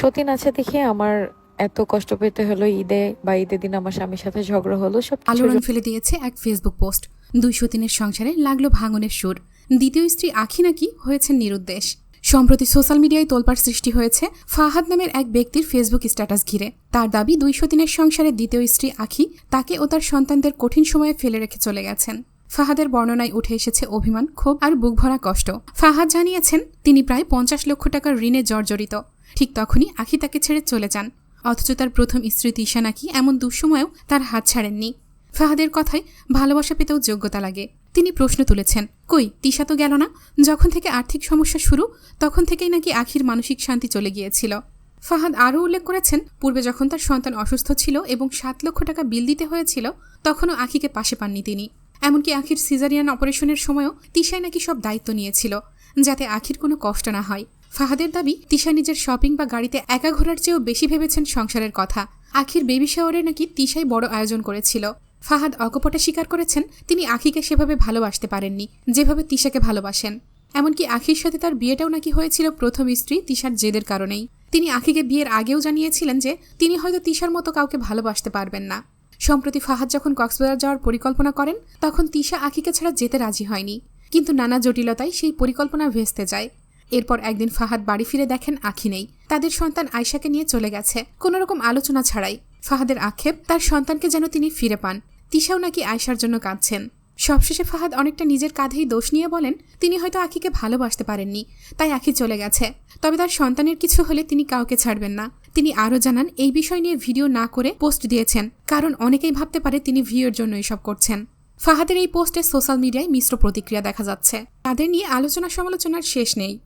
সতীন আছে দেখে আমার এত কষ্ট পেতে হলো ঈদে বা ঈদের দিন আমার স্বামীর সাথে ঝগড়া হলো সব আলোড়ন ফেলে দিয়েছে এক ফেসবুক পোস্ট দুই সতীনের সংসারে লাগল ভাঙনের সুর। দ্বিতীয় স্ত্রী আখি নাকি হয়েছেন নিরুদ্দেশ। সম্প্রতি সোশ্যাল মিডিয়ায় তোলপাড় সৃষ্টি হয়েছে ফাহাদ নামের এক ব্যক্তির ফেসবুক স্ট্যাটাস ঘিরে। তার দাবি দুই সতীনের সংসারে দ্বিতীয় স্ত্রী আখি তাকে ও তার সন্তানদের কঠিন সময়ে ফেলে রেখে চলে গেছেন। ফাহাদের বর্ণনায় উঠে এসেছে অভিমান ক্ষোভ আর বুকভরা কষ্ট। ফাহাদ জানিয়েছেন তিনি প্রায় পঞ্চাশ লক্ষ টাকার ঋণে জর্জরিত। ঠিক তখনই আখি তাকে ছেড়ে চলে যান। অথচ তার প্রথম স্ত্রী তিশা নাকি এমন দুঃসময়েও তার হাত ছাড়েননি। ফাহাদের কথায় ভালোবাসা পেতেও যোগ্যতা লাগে। তিনি প্রশ্ন তুলেছেন, কই, তিশা তো গেল না? যখন থেকে আর্থিক সমস্যা শুরু, তখন থেকেই নাকি আখির মানসিক শান্তি চলে গিয়েছিল? ফাহাদ আরও উল্লেখ করেছেন, পূর্বে যখন তার সন্তান অসুস্থ ছিল এবং সাত লক্ষ টাকা বিল দিতে হয়েছিল, তখনও আখিকে পাশে পাননি তিনি। এমনকি আখির সিজারিয়ান অপারেশনের সময়ও তিশাই নাকি সব দায়িত্ব নিয়েছিল, যাতে আখির কোনো কষ্ট না হয়। ফাহাদের দাবি, তিশা নিজের শপিং বা গাড়িতে একা ঘোরার চেয়েও বেশি ভেবেছেন সংসারের কথা। আখির বেবি শাওয়ারে নাকি তিশাই বড় আয়োজন করেছিল। ফাহাদ অকপটে স্বীকার করেছেন, তিনি আখিকে সেভাবে ভালোবাসতে পারেননি, যেভাবে তিশাকে ভালোবাসেন। এমনকি আখির সাথে তার বিয়েটাও নাকি হয়েছিল প্রথম স্ত্রী তিশার জেদের কারণেই। তিনি আখিকে বিয়ের আগেও জানিয়েছিলেন যে, তিনি হয়তো তিশার মতো কাউকে ভালোবাসতে পারবেন না। সম্প্রতি ফাহাদ যখন কক্সবাজার যাওয়ার পরিকল্পনা করেন, তখন তিশা আখিকে ছাড়া যেতে রাজি হয়নি। কিন্তু নানা জটিলতায় সেই পরিকল্পনা ভেস্তে যায়। এরপর একদিন ফাহাদ বাড়ি ফিরে দেখেন আখি নেই। তাদের সন্তান আয়শাকে নিয়ে চলে গেছে। কোনো রকম আলোচনা ছাড়াই ফাহাদের আক্ষেপ, তার সন্তানকে যেন তিনি ফিরে পান। তিশাও নাকি আয়শার জন্য কাঁদছেন। সবশেষে ফাহাদ অনেকটা নিজের কাঁধেই দোষ নিয়ে বলেন, তিনি হয়তো আখিকে ভালোবাসতে পারেননি, তাই আখি চলে গেছে। তবে তার সন্তানের কিছু হলে তিনি কাউকে ছাড়বেন না। তিনি আরও জানান, এই বিষয় নিয়ে ভিডিও না করে পোস্ট দিয়েছেন, কারণ অনেকেই ভাবতে পারে তিনি ভিউয়ের জন্য এসব করছেন। ফাহাদের এই পোস্টে সোশ্যাল মিডিয়ায় মিশ্র প্রতিক্রিয়া দেখা যাচ্ছে। তাদের নিয়ে আলোচনা সমালোচনার শেষ নেই।